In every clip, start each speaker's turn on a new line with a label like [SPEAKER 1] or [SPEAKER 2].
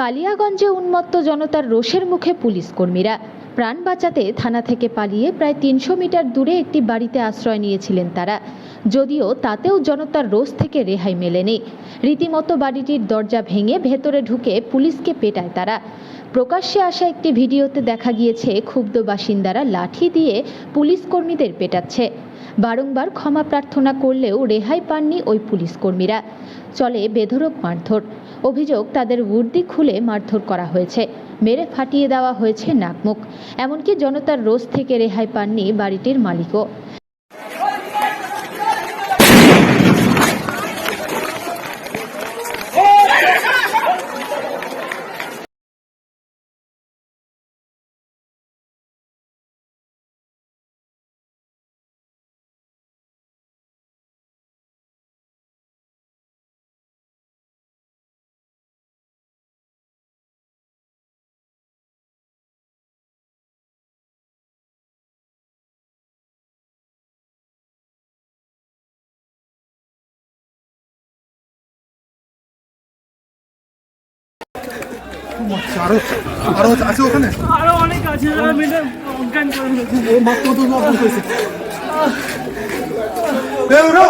[SPEAKER 1] কালিয়াগঞ্জে উন্মত্ত জনতার রোষের মুখে পুলিশ কর্মীরা। প্রাণ বাঁচাতে থানা থেকে পালিয়ে প্রায় তিনশো মিটার দূরে একটি বাড়িতে আশ্রয় নিয়েছিলেন তারা। যদিও তাতেও জনতার রোষ থেকে রেহাই মেলেনি। রীতিমতো বাড়িটির দরজা ভেঙে ভেতরে ঢুকে পুলিশকে পেটায় তারা। প্রকাশ্যে আসা একটি ভিডিওতে দেখা গিয়েছে, ক্ষুব্ধ বাসিন্দারা লাঠি দিয়ে পুলিশ কর্মীদের পেটাচ্ছে। বারংবার ক্ষমা প্রার্থনা করলেও রেহাই পাননি ওই পুলিশ কর্মীরা। চলে বেধরক মারধর। অভিযোগ তাদের উর্দি খুলে মারধর করা হয়েছে। মেরে ফাটিয়ে দেওয়া হয়েছে নাকমুখ। এমনকি জনতার রোষ থেকে রেহাই পাননি বাড়িটির মালিকও।
[SPEAKER 2] আরও আরও আছে ওখানে?
[SPEAKER 3] আরও অনেক আছে যারা মিলে অজ্ঞান করে
[SPEAKER 2] ও মাত্র তো অপন করেছে। এ উঠো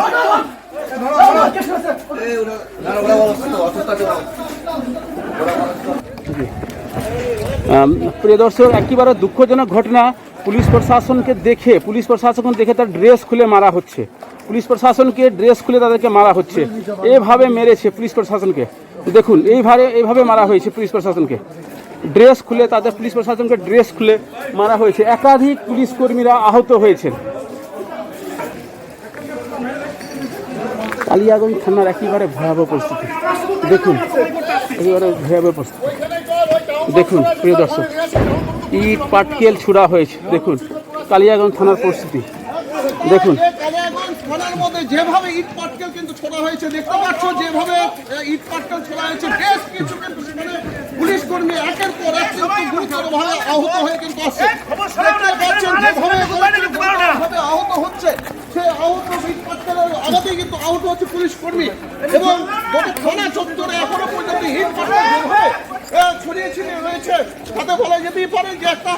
[SPEAKER 4] প্রিয় দর্শক একেবারে দুঃখজনক ঘটনা পুলিশ প্রশাসনকে দেখে পুলিশ প্রশাসন দেখে তার ড্রেস খুলে মারা হচ্ছে। পুলিশ প্রশাসনকে ড্রেস খুলে তাদেরকে মারা হচ্ছে। এভাবে মেরেছে পুলিশ প্রশাসনকে। দেখুন, এইভাবে এইভাবে মারা হয়েছে পুলিশ প্রশাসনকে। ড্রেস খুলে তাদের পুলিশ প্রশাসনকে ড্রেস খুলে মারা হয়েছে। একাধিক পুলিশ কর্মীরা আহত হয়েছেন। কালিয়াগঞ্জ থানার একেবারে ভয়াবহ পরিস্থিতি। দেখুন, একেবারে ভয়াবহ পরিস্থিতি। দেখুন, প্রিয় দর্শক, ইট, পাটকেল ছুড়া হয়েছে। দেখুন, কালিয়াগঞ্জ থানার পরিস্থিতি। দেখুন।
[SPEAKER 2] যেভাবে ইট পাটকেল কিন্তু ছোড়া হয়েছে দেখতে পাচ্ছ যেভাবে ইট পাটকেল ছোড়া হয়েছে। বেশ কিছু কিন্তু সেখানে পুলিশ কর্মী একের পর এক কিন্তু গুরুতরভাবে আহত হয়ে কিন্তু আসছে। দেখতে পাচ্ছেন যেভাবে এগুলো কিন্তু গুরুতরভাবে আহত হচ্ছে সেই আহত ইট পাটকেলের আঘাতেই কিন্তু আহত হচ্ছে পুলিশ কর্মী। এবং গোটা থানা চত্বরে এখনও পর্যন্ত ইট পাটকেল যেভাবে ছড়িয়ে ছিটিয়ে রয়েছে। তাতে বলা যেতেই পারে যে একটা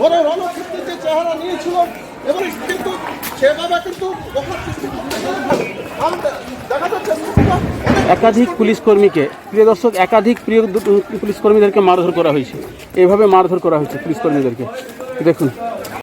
[SPEAKER 2] বড় রণক্ষেত্রের যে চেহারা নিয়েছিল এবং কিন্তু কিন্তু
[SPEAKER 4] একাধিক পুলিশ কর্মীকে, প্রিয় দর্শক, একাধিক প্রিয় পুলিশ কর্মীদেরকে মারধর করা হয়েছে। এভাবে মারধর করা হয়েছে পুলিশ কর্মীদেরকে। দেখুন।